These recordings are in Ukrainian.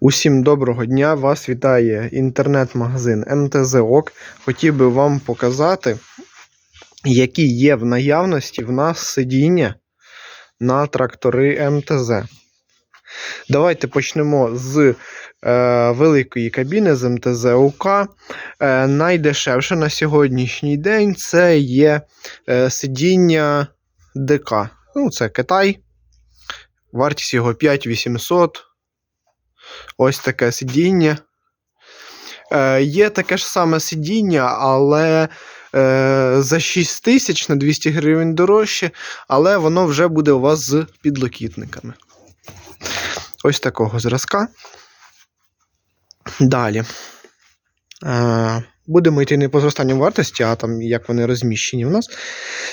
Усім доброго дня! Вас вітає інтернет-магазин МТЗ-ОК. Хотів би вам показати, які є в наявності в нас сидіння на трактори МТЗ. Давайте почнемо з е, великої кабіни з МТЗ УК. Е, найдешевше на сьогоднішній день це є е, сидіння ДК. Ну, це Китай. Вартість його 5800. Ось таке сидіння. Е, є таке ж саме сидіння, але е, за 6 тисяч на 200 гривень дорожче, але воно вже буде у вас з підлокітниками. Ось такого зразка. Далі. Е, будемо йти не по зростанню вартості, а там як вони розміщені в нас.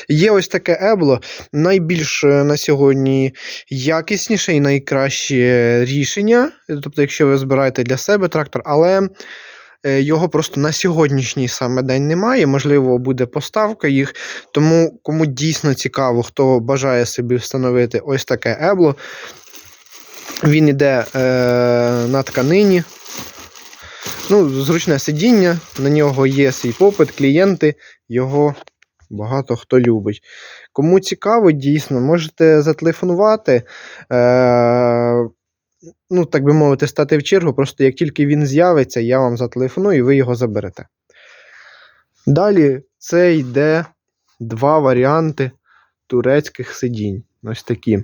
Є ось таке ебло. Найбільш е, на сьогодні якісніше і найкраще рішення. Тобто, якщо ви збираєте для себе трактор, але е, його просто на сьогоднішній саме день немає. Можливо, буде поставка їх. Тому кому дійсно цікаво, хто бажає собі встановити ось таке ебло. Він іде е, на тканині. Ну, зручне сидіння, на нього є свій попит, клієнти, його багато хто любить. Кому цікаво, дійсно, можете зателефонувати, е, ну, так би мовити, стати в чергу. Просто як тільки він з'явиться, я вам зателефоную і ви його заберете. Далі це йде два варіанти турецьких сидінь. Ось такі.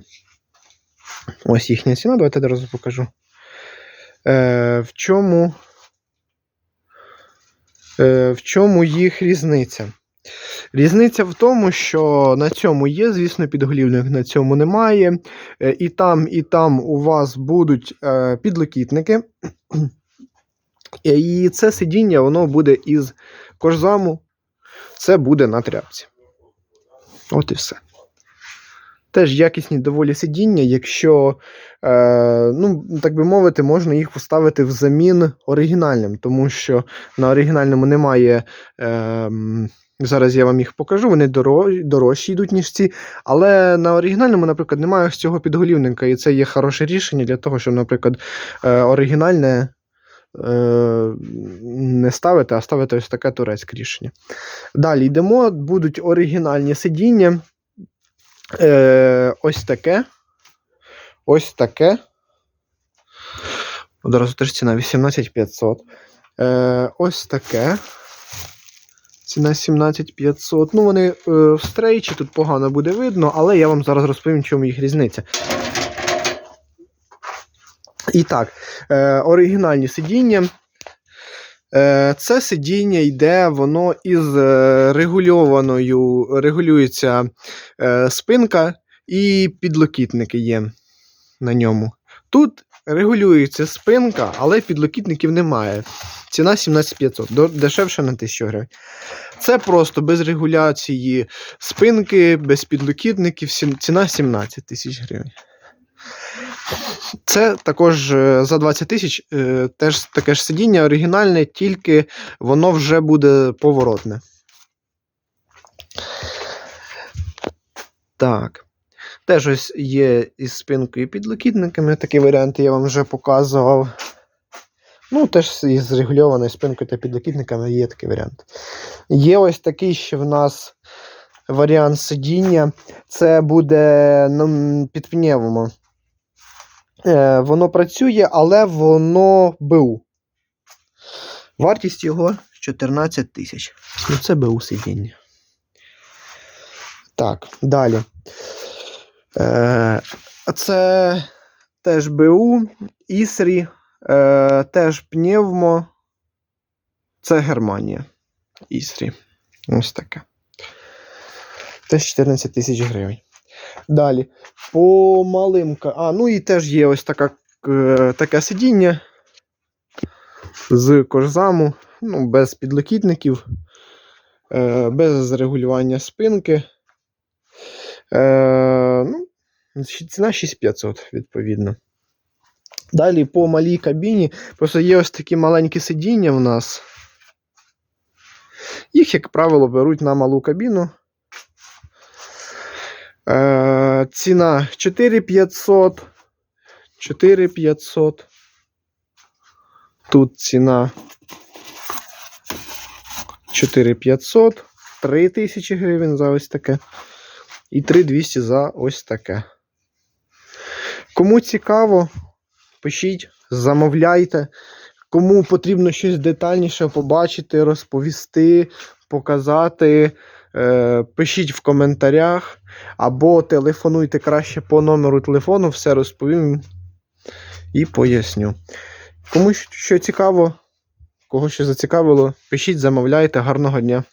Ось їхня ціна, давайте одразу покажу. Е, в чому В чому їх різниця? Різниця в тому, що на цьому є, звісно, підголівник, на цьому немає. Е, І там, і там у вас будуть е, підлокітники. І це сидіння воно буде із кожзаму, це буде на тряпці. От і все. Теж якісні доволі сидіння, якщо, е, ну, так би мовити, можна їх поставити взамін оригінальним, тому що на оригінальному немає. Е, зараз я вам їх покажу, вони дорож, дорожчі йдуть, ніж ці. Але на оригінальному, наприклад, немає ось цього підголівника, і це є хороше рішення для того, щоб, наприклад, е, оригінальне. е, Не ставити, а ставити ось таке турецьке рішення. Далі йдемо, будуть оригінальні сидіння. Е, ось таке. Ось таке. Одразу теж ціна 18500. Е, ось таке. Ціна 17500. Ну, вони е, в стрейчі, тут погано буде видно, але я вам зараз розповім, в чому їх різниця. І так, е, оригінальні сидіння. Е, Це сидіння йде, воно із е, регульованою, регулюється е, спинка і підлокітники є на ньому. Тут регулюється спинка, але підлокітників немає. Ціна 17500, дешевше на 1000 гривень. Це просто без регуляції спинки, без підлокітників, ціна 17 тисяч гривень. Це також е, за 20 тисяч е, теж таке ж сидіння оригінальне, тільки воно вже буде поворотне. Так. Теж ось є із спинкою і підлокітниками. Такі варіанти я вам вже показував. Ну, теж із регульованою спинкою та підлокітниками є такий варіант. Є ось такий ще в нас варіант сидіння. Це буде ну, під пневмо. Е, воно працює, але воно БУ. Вартість його 14 тисяч. Ну, це БУ сидіння. Так, далі. Е, це теж БУ, Ісрі, е, теж пневмо. Це Германія. Ісрі. Ось таке. Теж 14 тисяч гривень. Далі. По малим. А, ну і теж є ось така, е, таке сидіння з кожзаму, ну, без підлокітників, е, без регулювання спинки. Е, ну, ціна 6500, відповідно. Далі по малій кабіні. Просто є ось такі маленькі сидіння в нас. Їх, як правило, беруть на малу кабіну. Ціна 4500. 4500. Тут ціна 4500, 3000 гривень за ось таке. І 3200 за ось таке. Кому цікаво, пишіть, замовляйте. Кому потрібно щось детальніше побачити, розповісти, показати, пишіть в коментарях або телефонуйте краще по номеру телефону, все розповім і поясню. Кому що цікаво, кого що зацікавило, пишіть, замовляйте. Гарного дня!